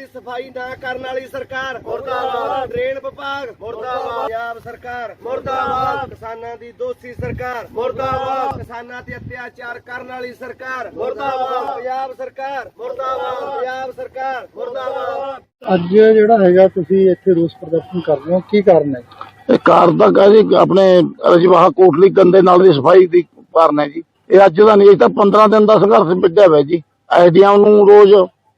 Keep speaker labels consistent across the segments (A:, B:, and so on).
A: ਦੀ ਸਫ਼ਾਈ ਨਾ ਕਰਨ ਵਾਲੀ ਸਰਕਾਰ। ਮੁਰਦਾਬਾਦ। ਡਰੇਨ ਵਿਭਾਗ। ਮੁਰਦਾਬਾਦ। ਪੰਜਾਬ ਸਰਕਾਰ। ਮੁਰਦਾਬਾਦ। ਕਿਸਾਨਾਂ ਦੀ ਦੋਸ਼ੀ ਸਰਕਾਰ। ਮੁਰਦਾਬਾਦ। ਕਿਸਾਨਾਂ ਤੇ ਅਤਿਆਚਾਰ ਕਰਨ ਵਾਲੀ ਸਰਕਾਰ। ਮੁਰਦਾਬਾਦ। ਪੰਜਾਬ ਸਰਕਾਰ। ਮੁਰਦਾਬਾਦ। ਪੰਜਾਬ ਸਰਕਾਰ। ਮੁਰਦਾਬਾਦ।
B: ਅੱਜ ਜਿਹੜਾ ਹੈਗਾ ਤੁਸੀਂ ਇੱਥੇ ਰੋਸ ਪ੍ਰਦਰਸ਼ਨ ਕਰ ਰਹੇ ਹੋ ਕੀ ਕਾਰਨ ਹੈ?
C: ਇਹ ਕਾਰ ਦਾ ਕਹਿੰਦੇ ਆਪਣੇ ਰਜਵਾਹਾ ਕੋਟਲੀ ਗੰਦੇ ਨਾਲ ਦੀ ਸਫ਼ਾਈ ਦੀ ਕਾਰਨ ਹੈ ਜੀ। ਇਹ ਅੱਜ ਦਾ ਨਹੀਂ ਇਹ ਤਾਂ 15 ਦਿਨ ਦਾ ਸੰਘਰਸ਼ ਵਿੱਢਿਆ ਹੋਇਆ ਜੀ। ਐਡੀਆਂ ਨੂੰ ਰੋਜ਼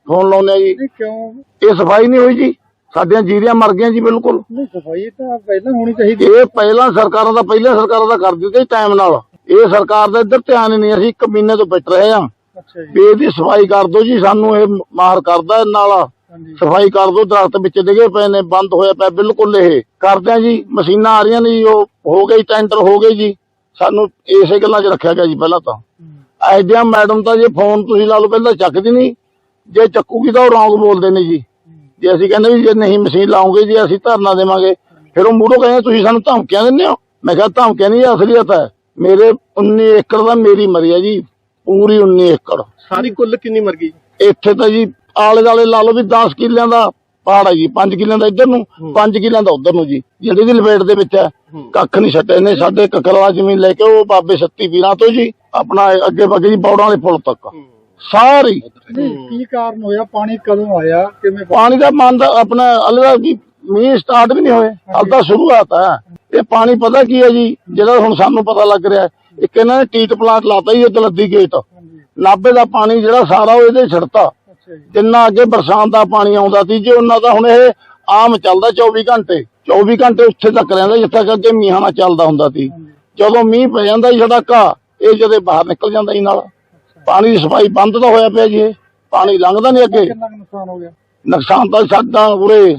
C: ਫੋਨ ਲਾਉਂਦੇ ਆ ਜੀ।
B: ਨਹੀਂ ਕਿਉਂ?
C: ਇਹ ਸਫ਼ਾਈ ਨਹੀਂ ਹੋਈ ਜੀ। ਸਾਡੀਆਂ ਜੀਰੀਆਂ ਮਰ ਗਈਆਂ ਜੀ ਬਿਲਕੁਲ।
B: ਨਹੀਂ ਸਫ਼ਾਈ ਤਾਂ ਪਹਿਲਾਂ ਹੋਣੀ ਚਾਹੀਦੀ।
C: ਇਹ ਪਹਿਲਾਂ ਸਰਕਾਰਾਂ ਦਾ ਪਹਿਲਾਂ ਸਰਕਾਰਾਂ ਦਾ ਕਰ ਦਿੱਤੇ ਟਾਈਮ ਨਾਲ। ਇਹ ਸਰਕਾਰ ਦਾ ਇੱਧਰ ਧਿਆਨ ਹੀ ਨਹੀਂ ਅਸੀਂ ਇੱਕ ਮਹੀਨੇ ਤੋਂ ਪਿੱਟ ਰਹੇ ਆ
B: ਅੱਛਾ ਜੀ।
C: ਵੀ ਇਹਦੀ ਸਫ਼ਾਈ ਕਰ ਦਿਓ ਜੀ ਸਾਨੂੰ ਇਹ ਮਾਰ ਕਰਦਾ ਨਾਲ।
B: ਹਾਂਜੀ।
C: ਸਫ਼ਾਈ ਕਰ ਦਿਓ ਦਰਖਤ ਵਿੱਚ ਡਿੱਗੇ ਪਏ ਨੇ ਬੰਦ ਹੋਇਆ ਪਿਆ ਬਿਲਕੁਲ ਇਹ। ਕਰਦੇ ਆ ਜੀ ਮਸ਼ੀਨਾਂ ਆ ਰਹੀਆਂ ਨੇ ਜੀ ਉਹ ਹੋ ਗਈ ਟੈਂਡਰ ਹੋ ਗਏ ਜੀ। ਸਾਨੂੰ ਇਸੇ ਗੱਲਾਂ 'ਚ ਰੱਖਿਆ ਗਿਆ ਜੀ ਪਹਿਲਾਂ ਤਾਂ। ਐਡਿਆ ਮੈਡਮ ਤਾਂ ਜੇ ਫੋਨ ਤੁਸੀਂ ਲਾ ਲਓ ਪਹਿਲਾਂ ਚੱਕਦੀ ਨਹੀਂ। ਜੇ ਚੱਕੂਗੀ ਤਾਂ ਉਹ ਰੌਂਗ ਬੋਲਦੇ ਨੇ ਜੀ। ਜੇ ਅਸੀਂ ਕਹਿੰਦੇ ਵੀ ਜੇ ਨਹੀਂ ਮਸ਼ੀਨ ਲਾਉਂਗੇ ਜੀ ਅਸੀਂ ਧਰਨਾ ਦੇਵਾਂਗੇ। ਫਿਰ ਉਹ ਮੂਹਰੋਂ ਕਹਿੰਦੇ ਤੁਸੀਂ ਸਾਨੂੰ ਧਮਕੀਆਂ ਦਿੰਦੇ ਹੋ? ਮੈਂ ਕਿਹਾ ਧਮਕੀਆਂ ਨਹੀਂ ਅਸਲੀਅਤ ਹੈ। ਮੇਰੇ 19 ਏਕੜ ਦਾ ਮੇਰੀ ਮਰੀ ਹੈ ਜੀ। ਪੂਰੀ 19 ਏਕੜ।
B: ਸਾਰੀ ਕੁੱਲ ਕਿੰਨੀ ਮਰ ਗਈ?
C: ਇੱਥੇ ਤਾਂ ਜੀ ਆਲੇ ਦਾਲੇ ਲਾ ਲਓ ਵੀ 10 ਕਿੱਲਿਆਂ ਦਾ ਪਹਾੜ ਹੈ ਜੀ। 5 ਕਿੱਲਿਆਂ ਦਾ ਇੱਧਰ ਨੂੰ 5 ਕਿੱਲਿਆਂ ਦਾ ਉੱਧਰ ਨੂੰ ਜੀ। ਜਿਹੜੀ ਦੀ ਲਪੇਟ ਦੇ ਵਿੱਚ ਹੈ ਕੱਖ ਨਹੀਂ ਛੱਡੇ ਨੇ। ਸਾਡੇ ਕਕਰਵਾ ਜ਼ਮੀਨ ਲੈ ਕੇ ਉਹ ਬਾਬੇ ਸੱਤੀ ਪੀਰਾਂ ਤੋਂ ਜੀ ਆਪਣਾ ਅੱਗੇ ਬੱਗੇ ਜੀ ਬੌੜਾਂ ਵਾਲੇ ਪੁਲ ਤੱਕ। ਸਾਰੀ
B: ਨਹੀਂ ਕੀ ਕਾਰਨ ਹੋਇਆ? ਪਾਣੀ ਕਦੋਂ ਆਇਆ? ਕਿਵੇਂ
C: ਪਾਣੀ ਦਾ ਮੰਦ ਆਪਣਾ ਅਲਗਾ ਜੀ ਮੀਂਹ ਸਟਾਰਟ ਵੀ ਨਹੀਂ ਹੋਏ। ਹਾਲ ਤਾਂ ਸ਼ੁਰੂਆਤ ਹੈ ਇਹ ਪਾਣੀ ਪਤਾ ਕੀ ਹੈ ਜੀ? ਜਿਹੜਾ ਹੁਣ ਸਾਨੂੰ ਪਤਾ ਲੱਗ ਰਿਹਾ ਹੈ, ਇੱਕ ਇਹਨਾਂ ਨੇ ਟੀਟ ਪਲਾਂਟ ਲਾਤਾ ਜੀ ਦਲੱਦੀ ਗੇਟ ਨਾਭੇ ਦਾ ਪਾਣੀ ਜਿਹੜਾ ਸਾਰਾ ਉਹ ਇਹਦੇ ਛੜਤਾ।
B: ਅੱਛਾ ਜੀ।
C: ਜਿੰਨਾ ਅੱਗੇ ਬਰਸਾਤ ਦਾ ਪਾਣੀ ਆਉਂਦਾ ਸੀ ਜੇ ਉਹਨਾਂ ਦਾ ਹੁਣ ਇਹ ਆਮ ਚੱਲਦਾ 24 ਘੰਟੇ। 24 ਘੰਟੇ ਉੱਥੇ ਤੱਕ ਰਹਿੰਦਾ ਜਿੱਥੇ ਤੱਕ ਅੱਗੇ ਮੀਂਹਾਂ ਨਾਲ ਚੱਲਦਾ ਹੁੰਦਾ ਸੀ। ਜਦੋਂ ਮੀਂਹ ਪੈ ਜਾਂਦਾ ਜੀ ਸੜਕਾ ਇਹ ਜਦੇ ਬਾਹਰ ਨਿਕਲ ਜਾਂਦਾ ਜੀ ਨਾਲ। ਪਾਣੀ ਦੀ ਸਫ਼ਾਈ ਬੰਦ ਤਾਂ ਹੋਇਆ ਪਿਆ ਜੀ ਇਹ। ਪਾਣੀ ਲੰਘਦਾ ਨਹੀਂ ਅੱਗੇ।
B: ਕਿੰਨਾ ਕੁ ਨੁਕਸਾਨ ਹੋ ਗਿਆ?
C: ਨੁਕਸਾਨ ਤਾਂ ਸਾਡਾ ਉਰੇ।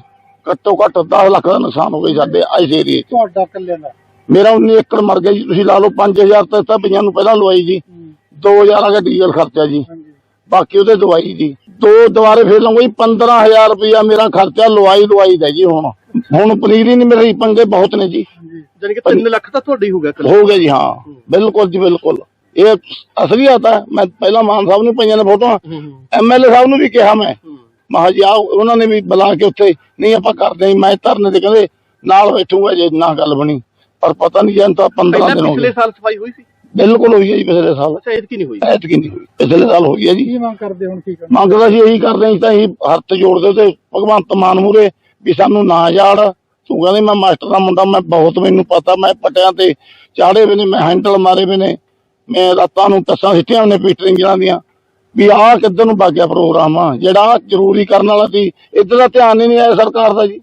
C: ਘੱਟੋ ਘੱਟ 10 ਲੱਖ ਦਾ ਨੁਕਸਾਨ ਹੋ ਗਿਆ ਸਾਡੇ ਇਸ ਏਰੀਏ 'ਚ।
B: ਤੁਹਾਡਾ ਕੱਲਿਆਂ ਦਾ?
C: ਮੇਰਾ 19 ਏਕੜ ਮਰ ਗਿਆ ਜੀ। ਤੁਸੀਂ ਲਾ ਲਓ 5000 ਤੇ ਤਾਂ ਪਈਆਂ ਨੂੰ ਪਹਿਲਾਂ ਲਵਾਈ ਜੀ। 2000 ਆ ਗਿਆ ਡੀਜ਼ਲ ਖਰਚਾ ਜੀ।
B: ਹਾਂਜੀ।
C: ਬਾਕੀ ਉਹਦੇ ਦਵਾਈ ਜੀ। ਦੋ ਦੁਬਾਰੇ ਫੇਰ ਲਵਾਂਗੇ 15000 ਰੁਪਇਆ ਮੇਰਾ ਖਰਚਾ ਲਵਾਈ ਦਵਾਈ ਦਾ ਜੀ ਹੁਣ। ਹੁਣ ਪਨੀਰ ਹੀ ਨਹੀਂ ਮੇਰੀ ਪੰਗੇ ਬਹੁਤ ਨੇ ਜੀ।
B: ਜਾਨੀ ਕਿ 3 ਲੱਖ ਤਾਂ ਤੁਹਾਡਾ ਹੀ ਹੋ ਗਿਆ
C: ਹੋ ਗਿਆ ਜੀ ਹਾਂ। ਬਿਲਕੁਲ ਜੀ ਬਿਲਕੁਲ। ਇਹ ਅਸਲੀਅਤ ਹੈ ਮੈਂ ਪਹਿਲਾਂ ਮਾਨ ਸਾਹਿਬ ਨੂੰ ਪਈਆਂ ਨੇ ਫੋਟੋਆਂ ਐਮਐਲਏ ਸਾਹਿਬ ਨੂੰ ਵੀ ਕਿਹਾ ਮੈਂ। ਮਹਾ ਜੀ ਉਹਨਾਂ ਨੇ ਵੀ ਬੁਲਾ ਕੇ ਉੱਥੇ ਨਹੀਂ ਆਪਾਂ ਕਰਦੇ ਮੈਂ ਧਰਨੇ ਤੇ ਕਹਿੰਦੇ ਨਾਲ ਬੈਠੂਗਾ ਜੇ ਨਾ ਗੱਲ ਬਣੀ। ਪਰ ਪਤਾ ਨਹੀਂ ਜਾਂ ਤਾਂ 15 ਦਿਨ ਹੋ ਗਏ।
B: ਸਾਲ ਸਫ਼ਾਈ ਹੋਈ ਸੀ?
C: ਬਿਲਕੁਲ ਹੋਈ ਹੈ ਜੀ ਪਿਛਲੇ ਸਾਲ।
B: ਅੱਛਾ ਐਤਕੀ ਨਹੀਂ ਹੋਈ।
C: ਐਤਕੀ ਨਹੀਂ ਹੋਈ। ਪਿਛਲੇ ਸਾਲ ਹੋਈ ਹੈ ਜੀ।
B: ਕੀ ਮੰਗ ਕਰਦੇ ਹੁਣ ਕੀ ਕਰਨਾ?
C: ਮੰਗਦਾ ਸੀ ਇਹੀ ਕਰਦੇ ਸੀ ਤਾਂ ਅਸੀਂ ਹੱਥ ਜੋੜਦੇ ਤੇ ਭਗਵੰਤ ਮਾਨ ਮੂਰੇ ਵੀ ਸਾਨੂੰ ਨਾ ਜਾੜ ਤੂੰ ਕਹਿੰਦੇ ਮੈਂ ਮਾਸਟਰ ਦਾ ਮੁੰਡਾ ਮੈਂ ਬਹੁਤ ਮੈਨੂੰ ਪਤਾ ਮੈਂ ਪਟਿਆਂ ਤੇ ਚਾੜੇ ਵੀ ਨੇ ਮੈਂ ਹੈਂਡਲ ਮਾਰੇ ਵੀ ਨੇ। ਮੈਂ ਰਾਤਾਂ ਨੂੰ ਟੱਸਾਂ ਸਿੱਟੀਆਂ ਨੇ ਪੀਟਰਿੰਗਾਂ ਦੀਆਂ ਵੀ ਆਹ ਕਿੱਧਰ ਨੂੰ ਬਾਗਿਆ ਪ੍ਰੋਗਰਾਮ ਆ? ਜਿਹੜਾ ਜ਼ਰੂਰੀ ਕਰਨ ਵਾਲਾ ਸੀ ਇੱਧਰ ਦਾ ਧਿਆਨ ਹੀ ਨਹੀਂ ਆਇਆ ਸਰਕਾਰ ਦਾ ਜੀ।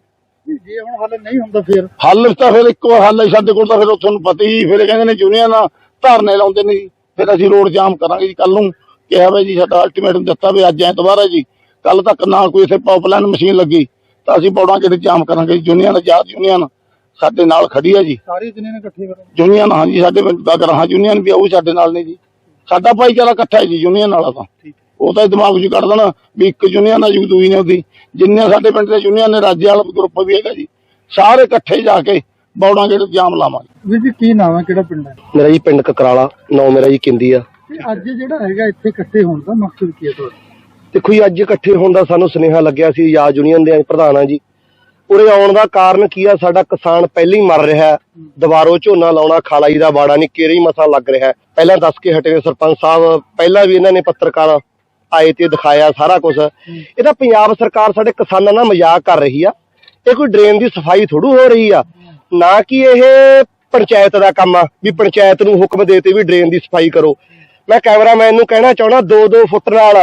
B: ਜੇ ਹੁਣ ਹੱਲ ਨਹੀਂ ਹੁੰਦਾ ਫਿਰ?
C: ਹੱਲ ਤਾਂ ਫਿਰ ਇੱਕੋ ਹੱਲ ਹੈ ਸਾਡੇ ਕੋਲ ਤਾਂ ਫਿਰ ਤੁਹਾਨੂੰ ਪਤਾ ਹੀ ਫਿਰ ਕਹਿੰਦੇ ਨੇ ਯੂਨੀਅਨ ਧਰਨੇ ਲਾਉਂਦੇ ਨੇ ਜੀ। ਫਿਰ ਅਸੀਂ ਰੋਡ ਜਾਮ ਕਰਾਂਗੇ ਜੀ ਕੱਲ ਨੂੰ ਕਿਹਾ ਵਾ ਜੀ ਸਾਡਾ ਅਲਟੀਮੇਟਮ ਦਿੱਤਾ ਵੀ ਅੱਜ ਐਤਵਾਰ ਹੈ ਜੀ। ਕੱਲ ਤੱਕ ਨਾ ਕੋਈ ਇੱਥੇ ਪਾਈਪਲਾਈਨ ਮਸ਼ੀਨ ਲੱਗੀ ਤਾਂ ਅਸੀਂ ਪੌੜਾਂ ਕਿਤੇ ਜਾਮ ਕਰਾਂਗੇ ਯੂਨੀਅਨ ਆਜ਼ਾਦ ਯੂਨੀਅਨ ਸਾਡੇ ਨਾਲ ਖੜੀ ਹੈ ਜੀ।
B: ਸਾਰੀ ਦੁਨੀਆ ਨੇ ਇਕੱਠੇ ਕਰੋ।
C: ਯੂਨੀਅਨ ਹਾਂ ਜੀ ਸਾਡੇ ਪਿੰਡ ਦਾ ਗਰਾਹਾਂ ਯੂਨੀਅਨ ਵੀ ਆਉ ਸਾਡੇ ਨਾਲ ਨੇ ਜੀ। ਸਾਡਾ ਭਾਈਚਾਰਾ ਇਕੱਠਾ ਹੈ ਜੀ ਯੂਨੀਅਨ ਵਾਲਾ ਤਾਂ। ਉਹ ਤਾਂ ਦਿਮਾਗ 'ਚ ਕੱਢ ਦੇਣਾ ਵੀ ਇੱਕ ਯੂਨੀਅਨ ਆ ਜੀ ਦੂਈ ਨੇ ਉਹਦੀ। ਜਿੰਨੇ ਸਾਡੇ ਪਿੰਡ ਦੇ ਯੂਨੀਅਨ ਨੇ ਰਾਜੇ ਵਾਲਾ ਗਰੁੱਪ ਵੀ ਹੈਗਾ ਜੀ। ਸਾਰੇ ਇਕੱਠੇ ਜਾ ਕੇ ਬੌੜਾਂ ਗੇਟ ਜਾਮ ਲਾਵਾਂਗੇ।
B: ਵੀਰ ਜੀ ਕੀ ਨਾਮ ਹੈ? ਕਿਹੜਾ ਪਿੰਡ ਹੈ?
D: ਮੇਰਾ ਜੀ ਪਿੰਡ ਕਕਰਾਲਾ ਨਾਮ ਮੇਰਾ ਜੀ ਕਿੰਦੀ ਆ।
B: ਅੱਜ ਜਿਹੜਾ ਹੈਗਾ ਇੱਥੇ ਇਕੱਠੇ ਹੋਣ ਦਾ ਮਕਸਦ ਕੀ ਹੈ ਤੁਹਾਡਾ?
D: ਦੇਖੋ ਜੀ ਅੱਜ ਇਕੱਠੇ ਹੋਣ ਦਾ ਸਾਨੂੰ ਸੁਨੇਹਾ ਲੱਗਿਆ ਸੀ ਆਜ਼ਾਦ ਯੂਨੀਅਨ ਦੇ ਪ੍ਰਧਾਨਾਂ ਜੀ। ਉਰੇ ਆਉਣ ਦਾ ਕਾਰਨ ਕੀ ਆ? ਸਾਡਾ ਕਿਸਾਨ ਪਹਿਲਾਂ ਹੀ ਮਰ ਰਿਹਾ ਹੈ। ਦੁਬਾਰੋ ਝੋਨਾ ਲਾਉਣਾ, ਖਾਲਾਈ ਦਾ ਬਾੜਾ ਨਹੀਂ ਕੇਰੇ ਹੀ ਮਸਾ ਲੱਗ ਰਿਹਾ ਪਹਿਲਾਂ ਦੱਸ ਕੇ ਹਟੇ ਨੇ ਸਰਪੰਚ ਸਾਹਿਬ, ਪਹਿਲਾਂ ਵੀ ਇਹਨਾਂ ਨੇ ਪੱਤਰਕਾਰ ਆਏ ਤੇ ਦਿਖਾਇਆ ਸਾਰਾ ਕੁਝ ਇਹ ਪੰਜਾਬ ਸਰਕਾਰ ਸਾਡੇ ਕਿਸਾਨਾਂ ਨਾਲ ਮਜ਼ਾਕ ਕਰ ਰਹੀ ਆ। ਇਹ ਕੋਈ ਡਰੇਨ ਦੀ ਸਫ਼ਾਈ ਥੋੜੂ ਹੋ ਰਹੀ ਆ। ਨਾ ਕਿ ਇਹ ਪੰਚਾਇਤ ਦਾ ਕੰਮ ਆ, ਵੀ ਪੰਚਾਇਤ ਨੂੰ ਹੁਕਮ ਦੇਤੇ ਵੀ ਡਰੇਨ ਦੀ ਸਫ਼ਾਈ ਕਰੋ। ਮੈਂ ਕੈਮਰਾਮੈਨ ਨੂੰ ਕਹਿਣਾ ਚਾਹਣਾ 2-2 ਫੁੱਟ ਨਾਲ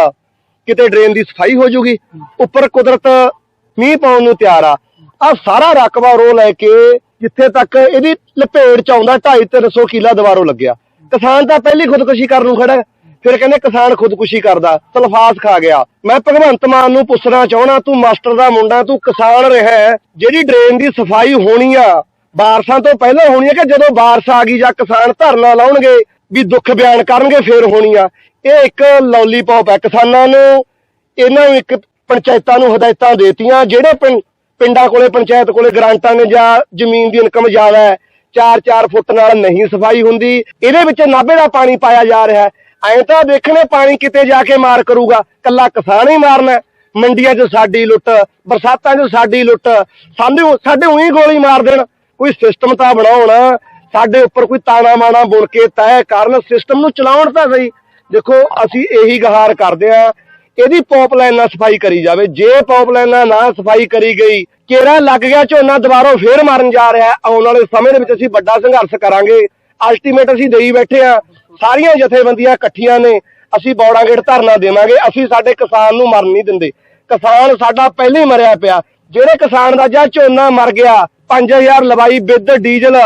D: ਕਿਤੇ ਡਰੇਨ ਦੀ ਸਫ਼ਾਈ ਹੋ ਜੂਗੀ। ਉੱਪਰ ਕੁਦਰਤ ਮੀਂਹ ਪਾਉਣ ਨੂੰ ਤਿਆਰ ਆ। ਆ ਸਾਰਾ ਰਕਬਾ ਰੋ ਲੈ ਕੇ ਜਿੱਥੇ ਤੱਕ ਇਹਦੀ ਲਪੇੜ ਚ ਆਉਂਦਾ 2.5-300 ਕਿੱਲਾ ਦੁਬਾਰੋਂ ਲੱਗਿਆ। ਕਿਸਾਨ ਤਾਂ ਪਹਿਲੀ ਖੁਦਕੁਸ਼ੀ ਕਰਨ ਨੂੰ ਖੜਾ ਫਿਰ ਕਹਿੰਦੇ ਕਿਸਾਨ ਖੁਦਕੁਸ਼ੀ ਕਰਦਾ ਸਲਫਾਸ ਖਾ ਗਿਆ। ਮੈਂ ਭਗਵੰਤ ਮਾਨ ਨੂੰ ਪੁੱਛਣਾ ਚਾਹਣਾ ਤੂੰ ਮਾਸਟਰ ਦਾ ਮੁੰਡਾ, ਤੂੰ ਕਿਸਾਨ ਰਿਹਾ ਜਿਹੜੀ ਡਰੇਨ ਦੀ ਸਫ਼ਾਈ ਹੋਣੀ ਆ, ਬਾਰਸਾਂ ਤੋਂ ਪਹਿਲਾਂ ਹੋਣੀ ਆ ਕਿ ਜਦੋਂ ਬਾਰਸ ਆ ਗਈ ਜਾਂ ਕਿਸਾਨ ਧਰਨਾ ਲਾਉਣਗੇ, ਵੀ ਦੁੱਖ ਬਿਆਨ ਕਰਨਗੇ, ਫੇਰ ਹੋਣੀ ਆ? ਇਹ ਇੱਕ ਲੌਲੀਪੌਪ ਹੈ। ਕਿਸਾਨਾਂ ਨੂੰ, ਇਹਨਾਂ ਨੂੰ ਇੱਕ ਪੰਚਾਇਤਾਂ ਨੂੰ ਹਦਾਇਤਾਂ ਦੇਤੀਆਂ, ਜਿਹੜੇ ਪਿੰਡਾਂ ਕੋਲੇ, ਪੰਚਾਇਤ ਕੋਲੇ ਗ੍ਰਾਂਟਾਂ ਨੇ ਜਾਂ ਜ਼ਮੀਨ ਦੀ ਇਨਕਮ ਜ਼ਿਆਦਾ ਹੈ 4-4 ਫੁੱਟ ਨਾਲ ਨਹੀਂ ਸਫ਼ਾਈ ਹੁੰਦੀ, ਇਹਦੇ ਵਿੱਚ ਨਾਭੇ ਦਾ ਪਾਣੀ ਪਾਇਆ ਜਾ ਰਿਹਾ ਹੈ। ਐਂ ਤਾਂ ਦੇਖਣੇ ਪਾਣੀ ਕਿਤੇ ਜਾ ਕੇ ਮਾਰ ਕਰੂਗਾ, ਕੱਲਾ ਕਿਸਾਨ ਹੀ ਮਾਰਨਾ ਮੰਡੀਆਂ 'ਚ ਸਾਡੀ ਲੁੱਟ, ਬਰਸਾਤਾਂ 'ਚ ਸਾਡੀ ਲੁੱਟ, ਸਾਨੂੰ ਸਾਡੇ ਉਹੀ ਗੋਲੀ ਮਾਰ ਦੇਣ। ਕੋਈ ਸਿਸਟਮ ਤਾਂ ਬਣਾਉਣ, ਸਾਡੇ ਉੱਪਰ ਕੋਈ ਤਾਣਾ ਮਾਣਾ ਬੁਣ ਕੇ ਤੈਅ ਕਰਨ ਸਿਸਟਮ ਨੂੰ ਚਲਾਉਣ ਤਾਂ ਸਹੀ। ਦੇਖੋ, ਅਸੀਂ ਇਹੀ ਗਹਾਰ ਕਰਦੇ ਆ ਇਹਦੀ ਪਾਈਪਲਾਈਨ ਨਾਲ ਸਫ਼ਾਈ ਕਰੀ ਜਾਵੇ। ਜੇ ਪਾਈਪਲਾਈਨ ਨਾਲ ਨਾ ਸਫ਼ਾਈ ਕਰੀ ਗਈ ਕੇਰਾ ਲੱਗ ਗਿਆ ਝੋਨਾ ਦੁਬਾਰਾ ਫੇਰ ਮਾਰਨ ਜਾ ਰਿਹਾ ਆਉਣ ਵਾਲੇ ਸਮੇਂ ਦੇ ਵਿੱਚ ਅਸੀਂ ਵੱਡਾ ਸੰਘਰਸ਼ ਕਰਾਂਗੇ। ਅਲਟੀਮੇਟ ਅਸੀਂ ਦੇਈ ਬੈਠੇ ਆ ਸਾਰੀਆਂ ਜਥੇਬੰਦੀਆਂ ਇਕੱਠੀਆਂ ਨੇ। ਅਸੀਂ ਬੌੜਾ ਗੇਟ ਧਰਨਾ ਦੇਵਾਂਗੇ। ਅਸੀਂ ਸਾਡੇ ਕਿਸਾਨ ਨੂੰ ਮਰਨ ਨਹੀਂ ਦਿੰਦੇ। ਕਿਸਾਨ ਸਾਡਾ ਪਹਿਲੇ ਹੀ ਮਰਿਆ ਪਿਆ। ਜਿਹੜੇ ਕਿਸਾਨ ਦਾ ਜਾਂ ਝੋਨਾ ਮਰ ਗਿਆ 5000 ਲਵਾਈ ਬਿੱਦ ਡੀਜ਼ਲ,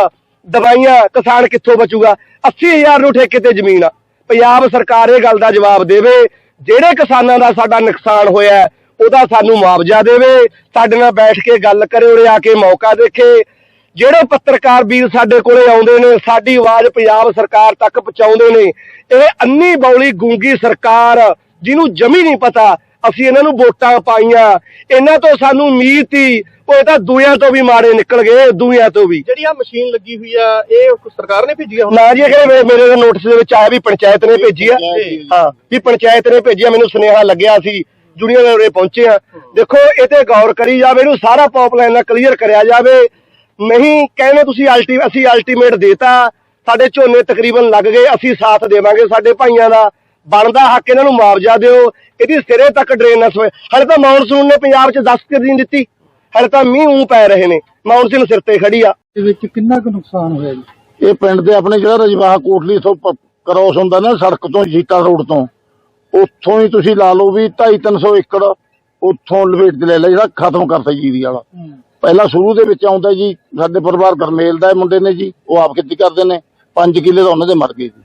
D: ਦਵਾਈਆਂ, ਕਿਸਾਨ ਕਿੱਥੋਂ ਬਚੂਗਾ? 80000 ਨੂੰ ਠੇਕੇ ਤੇ ਜ਼ਮੀਨ ਆ। ਪੰਜਾਬ ਸਰਕਾਰ ਇਹ ਗੱਲ ਦਾ ਜਵਾਬ ਦੇਵੇ। ਜਿਹੜੇ ਕਿਸਾਨਾਂ ਦਾ ਸਾਡਾ ਨੁਕਸਾਨ ਹੋਇਆ ਉਹਦਾ ਸਾਨੂੰ ਮੁਆਵਜ਼ਾ ਦੇਵੇ, ਸਾਡੇ ਨਾਲ ਬੈਠ ਕੇ ਗੱਲ ਕਰੇ ਉਰੇ ਆ ਕੇ ਮੌਕਾ ਦੇਖੇ। ਜਿਹੜੇ ਪੱਤਰਕਾਰ ਵੀਰ ਸਾਡੇ ਕੋਲੇ ਆਉਂਦੇ ਨੇ, ਸਾਡੀ ਆਵਾਜ਼ ਪੰਜਾਬ ਸਰਕਾਰ ਤੱਕ ਪਹੁੰਚਾਉਂਦੇ ਨੇ। ਇਹ ਅੰਨੀ ਬੌਲੀ ਗੂੰਗੀ ਸਰਕਾਰ, ਜਿਹਨੂੰ ਜਮੀ ਨਹੀਂ ਪਤਾ ਅਸੀਂ ਇਹਨਾਂ ਨੂੰ ਵੋਟਾਂ ਪਾਈਆਂ। ਇਹਨਾਂ ਤੋਂ ਸਾਨੂੰ ਉਮੀਦ ਸੀ ਉਹ ਇਹ ਤਾਂ ਦੂਆਂ ਤੋਂ ਵੀ ਮਾਰੇ ਨਿਕਲ ਗਏ ਦੂਆਂ ਤੋਂ ਵੀ।
E: ਜਿਹੜੀ ਆ ਮਸ਼ੀਨ ਲੱਗੀ ਹੋਈ ਆ ਇਹ ਸਰਕਾਰ ਨੇ ਭੇਜੀ ਆ ਹੁਣ?
D: ਨਾ ਜੀ ਇਹ ਮੇਰੇ ਦੇ ਨੋਟਿਸ ਦੇ ਵਿੱਚ ਆਇਆ ਵੀ ਪੰਚਾਇਤ ਨੇ ਭੇਜੀ ਆ। ਹਾਂ ਵੀ ਪੰਚਾਇਤ ਨੇ ਭੇਜੀ ਆ ਮੈਨੂੰ ਸੁਨੇਹਾ ਲੱਗਿਆ ਸੀ ਜੁਨੀਅਰ ਦੇ ਉਰੇ ਪਹੁੰਚੇ ਆ। ਦੇਖੋ ਇਹ ਤੇ ਗੌਰ ਕਰੀ ਜਾਵੇ ਇਹਨੂੰ ਸਾਰਾ ਪਾਈਪਲਾਈਨ ਨਾਲ ਕਲੀਅਰ ਕਰਿਆ ਜਾਵੇ। ਨਹੀਂ ਕਹਿੰਦੇ ਤੁਸੀਂ ਅਲਟੀ ਅਸੀਂ ਅਲਟੀਮੇਟ ਦੇਤਾ ਸਾਡੇ ਝੋਨੇ ਤਕਰੀਬਨ ਲੱਗ ਗਏ ਅਸੀਂ ਸਾਥ ਦੇਵਾਂਗੇ ਸਾਡੇ ਭਾਈਆਂ ਦਾ। ਬਣਦਾ ਹੱਕ ਇਹਨਾਂ ਨੂੰ ਮੁਆਵਜ਼ਾ ਦਿਓ ਇਹਦੀ ਸਿਰੇ ਤੱਕ ਡਰੇਨ ਨਾ ਹਲੇ ਤਾਂ ਮੌਨਸੂਨ ਨੇ ਪੰਜਾਬ 'ਚ 10 ਕਿ ਦਿਨ ਦਿੱਤੀ। ਹਲੇ ਤਾਂ ਮੀਂਹ ਉਂ ਪੈ ਰਹੇ ਨੇ। ਮੌਨਸੂਨ ਸਿਰ ਤੇ ਖੜੀ ਆ।
B: ਦੇ ਵਿੱਚ ਕਿੰਨਾ ਕੁ ਨੁਕਸਾਨ ਹੋਇਆ ਜੀ?
C: ਇਹ ਪਿੰਡ ਦੇ ਆਪਣੇ ਜਿਹੜਾ ਰਜਵਾਹਾ ਕੋਟਲੀ ਤੋਂ ਕ੍ਰੋਸ ਹੁੰਦਾ ਨਾ ਸੜਕ ਤੋਂ ਜੀਤਾ ਰੋਡ ਤੋਂ ਉੱਥੋਂ ਹੀ ਤੁਸੀਂ ਲਾ ਲਓ ਵੀ 2.5-300 ਏਕੜ ਉੱਥੋਂ ਲਵੇਟ ਤੇ ਲੈ ਲਿਆ ਜਿਹੜਾ ਖਤਮ ਕਰਤਾ ਜੀਰੀ ਵਾਲਾ। ਪਹਿਲਾਂ ਸ਼ੁਰੂ ਦੇ ਵਿੱਚ ਆਉਂਦਾ ਜੀ ਸਾਡੇ ਪਰਿਵਾਰ ਗਰਮੇਲ ਦਾ ਇਹ ਮੁੰਡੇ ਨੇ ਜੀ ਉਹ ਆਪ ਖੇਤੀ ਕਰਦੇ ਨੇ। 5 ਕਿੱਲੇ ਤਾਂ ਉਹਨਾਂ ਦੇ ਮਰ ਗਏ ਜੀ।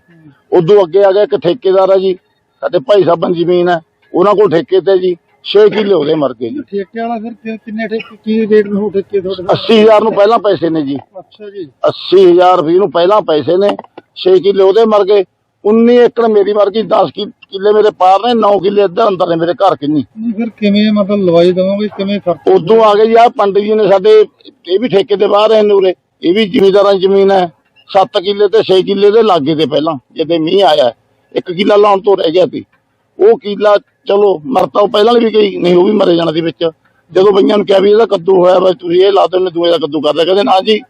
C: ਉਦੋਂ ਅੱਗੇ ਆ ਗਿਆ ਇੱਕ ਠੇਕੇਦਾਰ ਆ ਜੀ ਸਾਡੇ ਭਾਈ ਸਾਹਿਬਾਂ ਦੀ ਜ਼ਮੀਨ ਹੈ ਉਹਨਾਂ ਕੋਲ ਠੇਕੇ ਤੇ ਜੀ 6 ਕਿੱਲੇ ਉਹਦੇ ਮਰ ਗਏ ਜੀ।
B: ਠੇਕੇ ਵਾਲਾ ਫਿਰ ਕਿ- ਕਿੰਨੇ ਠੇਕੇ ਕੀ ਰੇਟ ਨੂੰ ਠੇਕੇ ਤੁਹਾਡੇ ਦਾ?
C: 80000 ਨੂੰ ਪਹਿਲਾਂ ਪੈਸੇ ਨੇ ਜੀ।
B: ਅੱਛਾ ਜੀ।
C: 80000 ਰੁਪਏ ਨੂੰ ਪਹਿਲਾਂ ਪੈਸੇ ਨੇ 6 ਕਿੱਲੇ ਉਹਦੇ ਮਰ ਗਏ। 19 ਏਕੜ ਮੇਰੀ ਮਰ ਗਈ 10 ਕਿ- ਕਿੱਲੇ ਮੇਰੇ ਪਾਰ ਨੇ 9 ਕਿੱਲੇ ਇੱਧਰ ਅੰਦਰ ਨੇ ਮੇਰੇ ਘਰ ਕਿੰਨੀ।
B: ਨਹੀਂ ਫਿਰ ਕਿਵੇਂ ਮਤਲਬ ਲਵਾਈ ਦਵਾਂਗੇ ਕਿਵੇਂ ਖਰਚ
C: ਉਦੋਂ ਆ ਗਏ ਜੀ ਆ ਪੰਡਿਤ ਜੀ ਨੇ ਸਾਡੇ ਇਹ ਵੀ ਠੇਕੇ ਤੇ ਬਾਹਰ ਰਹੇ ਨੇ ਉਰੇ ਇਹ ਵੀ ਜ਼ਿਮੀਦਾਰਾਂ ਦੀ ਜ਼ਮੀਨ ਹੈ। 7 ਕਿੱਲੇ ਤੇ 6 ਕਿੱਲੇ ਦੇ ਲਾਗੇ ਤੇ ਪਹਿਲਾਂ, ਜਦੋਂ ਮੀਂਹ ਆਇਆ, ਇੱਕ ਕਿੱਲਾ ਲਾਉਣ ਤੋਂ ਰਹਿ ਗਿਆ ਸੀ। ਉਹ ਕਿੱਲਾ, ਚਲੋ, ਮਰਤਾ ਉਹ ਪਹਿਲਾਂ ਵੀ ਗਈ ਨਹੀਂ, ਉਹ ਵੀ ਮਰੇ ਜਾਣਾ ਸੀ ਵਿੱਚ। ਜਦੋਂ ਬਈਆਂ ਨੂੰ ਕਿਹਾ ਵੀ ਇਹਦਾ ਕੱਦੂ ਹੋਇਆ ਬਸ ਤੁਸੀਂ ਇਹ ਲਾ ਦਿਓ ਨੇ ਦੂਏ ਦਾ ਕੱਦੂ ਕਰਦੇ ਕਹਿੰਦੇ, ਨਾ ਜੀ,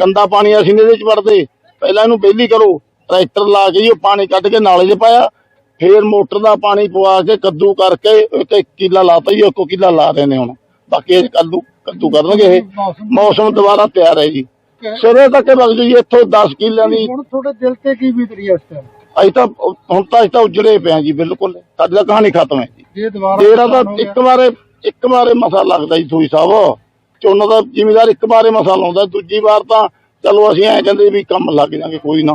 C: ਗੰਦਾ ਪਾਣੀ ਅਸੀਂ ਇਹਦੇ ਚ ਵੜਦੇ। ਪਹਿਲਾਂ ਇਹਨੂੰ ਬੇਲੀ ਕਰੋ ਟਰੈਕਟਰ ਲਾ ਕੇ ਜੀ, ਉਹ ਪਾਣੀ ਕੱਢ ਕੇ ਨਾਲੇ 'ਚ ਪਾਇਆ। ਫੇਰ ਮੋਟਰ ਦਾ ਪਾਣੀ ਪਵਾ ਕੇ ਕੱਦੂ ਕਰਕੇ ਇੱਕ ਇੱਕ ਕਿੱਲਾ ਲਾਤਾ ਜੀ ਇੱਕੋ ਕਿੱਲਾ ਲਾ ਰਹੇ ਨੇ ਹੁਣ। ਬਾਕੀ ਇਹ ਕੱਦੂ ਕੱਦੂ ਕਰਨਗੇ ਇਹ। ਮੌਸਮ ਦੁਬਾਰਾ ਤਿਆਰ ਹੈ ਜੀ। ਸਿਰੇ ਤੱਕ ਵਗ ਜੀ ਇੱਥੋਂ 10 ਕਿੱਲਿਆਂ ਦੀ
B: ਹੁਣ ਤੁਹਾਡੇ ਦਿਲ ਤੇ ਕੀ ਬੀਤ ਰਹੀ ਹੈ ਇਸ ਟਾਈਮ
C: ਅਸੀਂ ਤਾਂ ਹੁਣ ਤਾਂ ਅਸੀਂ ਤਾਂ ਉਜੜੇ ਹਾਂ ਜੀ ਬਿਲਕੁਲ। ਸਾਡੀ ਤਾਂ ਕਹਾਣੀ ਖਤਮ ਹੈ ਜੀ।
B: ਜੇ ਦੁਬਾਰਾ
C: ਤੇਰਾ ਤਾਂ ਇੱਕ ਵਾਰੇ ਇੱਕ ਵਾਰੇ ਮਸਾ ਲੱਗਦਾ ਜੀ ਸੂਈ ਸਾਹਿਬ। ਝੋਨਾ ਦਾ ਜ਼ਿਮੀਦਾਰ ਇੱਕ ਵਾਰੇ ਮਸਾ ਲਾਉਂਦਾ। ਦੂਜੀ ਵਾਰ ਤਾਂ ਚਲੋ ਅਸੀਂ ਐਂ ਕਹਿੰਦੇ ਵੀ ਕੰਮ ਲੱਗ ਜਾਗੇ ਕੋਈ ਨਾ।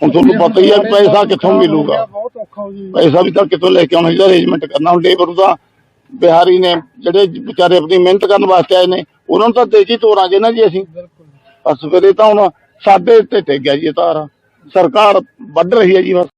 C: ਹੁਣ ਤੁਹਾਨੂੰ ਪਤਾ ਹੀ ਹੈ ਪੈਸਾ ਕਿੱਥੋਂ ਮਿਲੂਗਾ।
B: ਬਹੁਤ ਔਖਾ ਹੋ ਜੀ
C: ਪੈਸਾ ਵੀ ਤਾਂ ਕਿੱਥੋਂ ਲੈ ਕੇ ਆਉਣਾ ਜਿਹਦਾ ਅਰੇਂਜਮੈਂਟ ਕਰਨਾ। ਹੁਣ ਲੇਬਰ ਤਾਂ ਬਿਹਾਰੀ ਨੇ ਜਿਹੜੇ ਵਿਚਾਰੇ ਆਪਣੀ ਮਿਹਨਤ ਕਰਨ ਵਾਸਤੇ ਆਏ ਨੇ ਉਹਨਾਂ ਨੂੰ ਤਾਂ ਦੇਜੀ ਤੋਰਾਂਗੇ ਨਾ ਜੀ ਅਸੀਂ।
B: ਬਿਲਕੁਲ
C: ਬਸ ਫਿਰ ਤਾਂ ਹੁਣ ਸਾਡੇ ਤੇ ਟਿਕ ਗਿਆ ਜੀ ਇਹ ਤਾਰ ਸਰਕਾਰ ਵੱਢ ਰਹੀ ਹੈ ਜੀ ਬਸ।